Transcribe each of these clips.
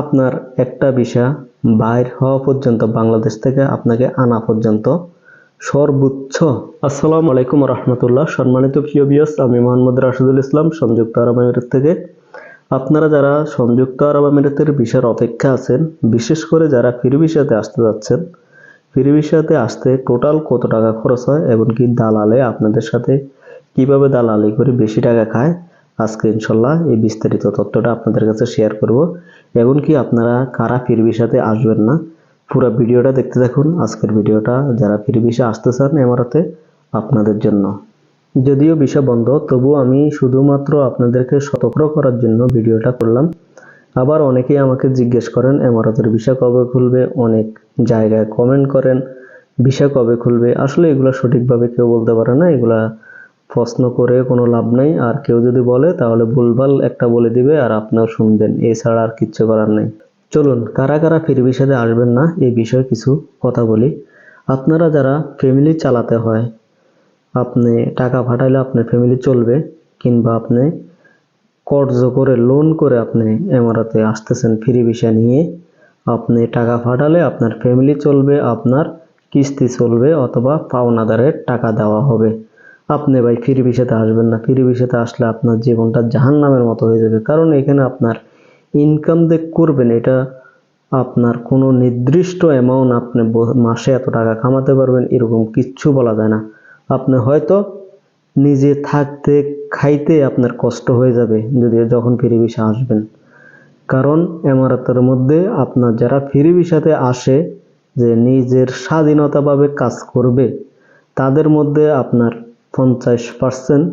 আপনার একটা ভিসা বাইর হওয়া পর্যন্ত, বাংলাদেশ থেকে আপনাকে আনা পর্যন্ত। সর্বোচ্চ আসসালামু আলাইকুম রহমতুল্লাহ। সম্মানিত প্রিয় বিয়স আমি মোহাম্মদ রাশিদুল ইসলাম, সংযুক্ত আরব আমিরাত থেকে। আপনারা যারা সংযুক্ত আরব আমিরাতের ভিসার অপেক্ষা আছেন, বিশেষ করে যারা ফ্রি ভিসাতে আসতে যাচ্ছেন, ফ্রি ভিসাতে আসতে টোটাল কত টাকা খরচ হয় এবং কি দালালে আপনাদের সাথে কীভাবে দালালি করে বেশি টাকা খায় আজকে ইনশাল্লাহ এই বিস্তারিত তথ্যটা আপনাদের কাছে শেয়ার করব। এবং কি আপনারা কারা ফ্রি ভিসাতে আসবেন না, পুরো ভিডিওটা দেখতে থাকুন আজকের ভিডিওটা যারা ফ্রি ভিসা আসতে চান এমারাতে আপনাদের জন্য। যদিও বিষয় বন্ধ তবু আমি শুধুমাত্র আপনাদেরকে সতর্ক করার জন্য ভিডিওটা করলাম। আবার অনেকেই আমাকে জিজ্ঞেস করেন এমারতের ভিসা কবে খুলবে? অনেক জায়গায় কমেন্ট করেন ভিসা কবে খুলবে? আসলে এগুলো সঠিকভাবে কেউ বলতে পারে না, এগুলা প্রশ্ন করে কোনো লাভ নেই, আর কেউ যদি বলে তাহলে ভুলভাল একটা বলে দিবে আর আপনিও শুনবেন। এছাড়া আর কিচ্ছু করার নেই। চলুন, কারা কারা ফির ভিসাতে আসবেন না? এই বিষয়ে কিছু কথা বলি। আপনারা যারা ফ্যামিলি চালাতে হয়, আপনি টাকা পাঠাইলে আপনার ফ্যামিলি চলবে, কিংবা আপনি কর্জ করে লোন করে আপনি এমারাতে আসতেছেন ফ্রি ভিসা নিয়ে, আপনি টাকা পাঠালে আপনার ফ্যামিলি চলবে, আপনার কিস্তি চলবে, অথবা পাওনাদারের টাকা দেওয়া হবে। আপনি ভাই ফ্রি ভিসাতে আসবেন না। ফ্রি ভিসাতে আসলে আপনার জীবনটা জাহান নামের মতো হয়ে যাবে। কারণ এখানে আপনার ইনকাম দেখ করবেন, এটা আপনার কোনো নির্দিষ্ট অ্যামাউন্ট আপনি মাসে এত টাকা কামাতে পারবেন, এরকম কিচ্ছু বলা যায় না। আপনি হয়তো নিজে থাকতে খাইতে আপনার কষ্ট হয়ে যাবে যদি যখন ফ্রি ভিসা আসবেন। কারণ এমারতের মধ্যে আপনার যারা ফ্রি ভিসাতে আসে, যে নিজের স্বাধীনতাভাবে কাজ করবে, তাদের মধ্যে আপনার পঞ্চাশ পার্সেন্ট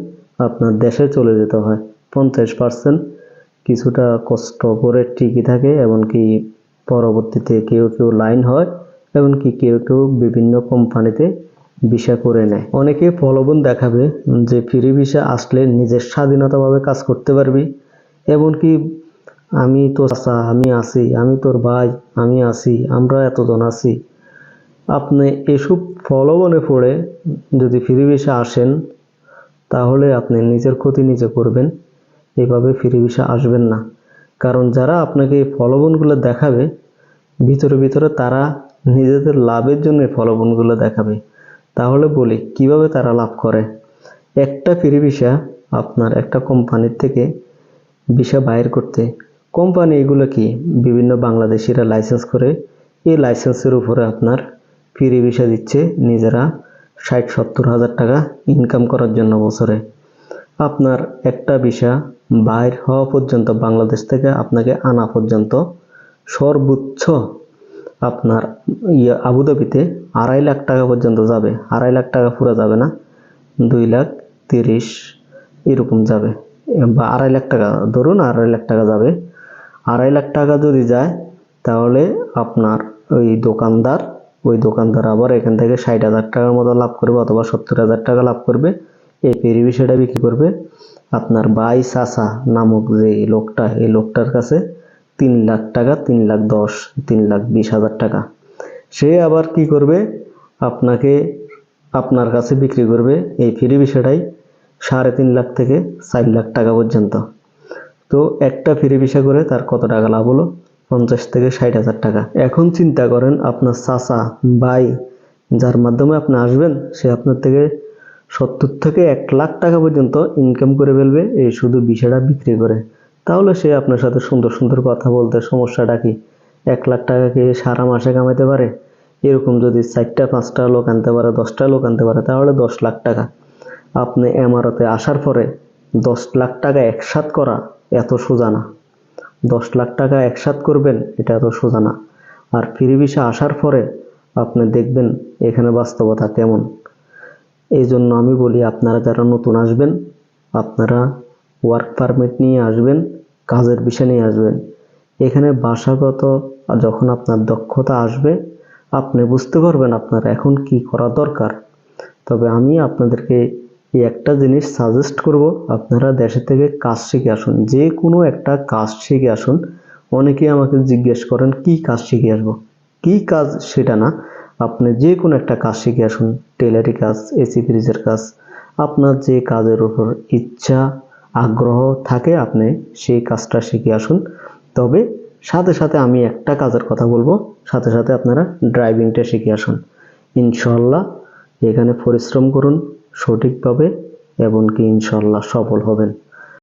আপনার দেশে চলে যেতে হয়। পঞ্চাশ পার্সেন্ট কিছুটা কষ্ট করে টিকে থাকে, এমনকি পরবর্তীতে কেউ কেউ লাইন হয়, এমনকি কেউ কেউ বিভিন্ন কোম্পানিতে ভিসা করে নেয়। অনেকে প্রলোভন দেখাবে যে ফ্রি ভিসা আসলে নিজের স্বাধীনতাভাবে কাজ করতে পারবি। এমনকি আমি তো চাচা, আমি আছি, আমি তোর ভাই, আমি আছি, আমরা এতজন আছি। আপনি এসব প্রলোভনে পড়ে যদি ফ্রি ভিসা আসেন, তাহলে আপনি নিজের ক্ষতি নিজে করবেন। এভাবে ফ্রি ভিসা আসবেন না। কারণ যারা আপনাকে এই প্রলোভনগুলো দেখাবে, ভিতরে ভিতরে তারা নিজেদের লাভের জন্য প্রলোভনগুলো দেখাবে। তাহলে বলি, কীভাবে তারা লাভ করে? একটা ফ্রি ভিসা আপনার একটা কোম্পানির থেকে ভিসা বাইর করতে। কোম্পানি এগুলো কি? বিভিন্ন বাংলাদেশিরা লাইসেন্স করে। এই লাইসেন্সের উপরে আপনার ফ্রি ভিসা দিচ্ছে নিজেরা ষাট, সত্তর হাজার টাকা ইনকাম করার জন্য বছরে। আপনার একটা ভিসা বাইর হওয়া পর্যন্ত বাংলাদেশ থেকে আপনাকে আনা পর্যন্ত সর্বোচ্চ আপনার ইয়ে আবুধাবিতে আড়াই লাখ টাকা পর্যন্ত যাবে। আড়াই লাখ টাকা পুরো যাবে না, দুই লাখ তিরিশ এরকম যাবে। বা আড়াই লাখ টাকা, ধরুন আড়াই লাখ টাকা যাবে। আড়াই লাখ টাকা যদি যায়, তাহলে আপনার ওই দোকানদার ওই দোকানদার আবার এখান থেকে ষাট হাজার টাকার মতো লাভ করবে অথবা সত্তর হাজার টাকা লাভ করবে। এই পেরি বিষয়টা বিক্রি করবে। আপনার বাই সাসা নামক যে লোকটা, এই লোকটার কাছে তিন লাখ টাকা, তিন লাখ দশ, তিন লাখ বিশ হাজার টাকা। সে আবার কি করবে? আপনাকে, আপনার কাছে বিক্রি করবে এই ফ্রি বিষয়টাই সাড়ে তিন লাখ থেকে চার লাখ টাকা পর্যন্ত। তো একটা ফ্রি ভিসা করে তার কত টাকা লাভ হলো? পঞ্চাশ থেকে ষাট হাজার টাকা। এখন চিন্তা করেন আপনার চাচা, ভাই, যার মাধ্যমে আপনি আসবেন, সে আপনার থেকে সত্তর থেকে এক লাখ টাকা পর্যন্ত ইনকাম করে ফেলবে, এই শুধু বিষয়টা বিক্রি করে। তাহলে সে আপনার সাথে সুন্দর সুন্দর কথা বলতে সমস্যাটা কি? এক লাখ টাকা কি সারা মাসে কামাইতে পারে? এরকম যদি চারটা, পাঁচটা লোক আনতে পারে, দশটা লোক আনতে পারে, তাহলে দশ লাখ টাকা। আপনি এমারতে আসার পরে দশ লাখ টাকা একসাথ করা এত সোজা না। দশ লাখ টাকা একসাথ করবেন, এটা তো সোজা না। আর ফ্রি ভিসা আসার পরে আপনি দেখবেন এখানে বাস্তবতা কেমন। এই জন্য আমি বলি, আপনারা যারা নতুন আসবেন, আপনারা ওয়ার্ক পারমিট নিয়ে আসবেন, কাজের বিষয় নিয়ে আসবেন। এখানে ভাষাগত যখন আপনার দক্ষতা আসবে, আপনি বুঝতে পারবেন আপনার এখন কি করা দরকার। তবে আমি আপনাদেরকে এই একটা জিনিস সাজেস্ট করব, আপনারা দেশে থেকে কাজ শিখে আসুন, যে কোনো একটা কাজ শিখে আসুন। অনেকেই আমাকে জিজ্ঞেস করেন, কি কাজ শিখে আসব? কি কাজ সেটা না। আপনি যে কোনো একটা কাজ শিখে আসুন, টেলারি কাজ, এসি ফ্রিজের কাজ। আপনার যে কাজের উপর ইচ্ছা, আগ্রহ থাকে, আপনি সেই কাজটা শিখে আসুন। তবে সাথে সাথে আমি একটা কাজের কথা বলব, সাথে সাথে আপনারা ড্রাইভিংটা শিখে আসুন। ইনশাল্লাহ এখানে পরিশ্রম করুন। সঠিকভাবে এবং কি ইনশাল্লাহ সফল হবেন।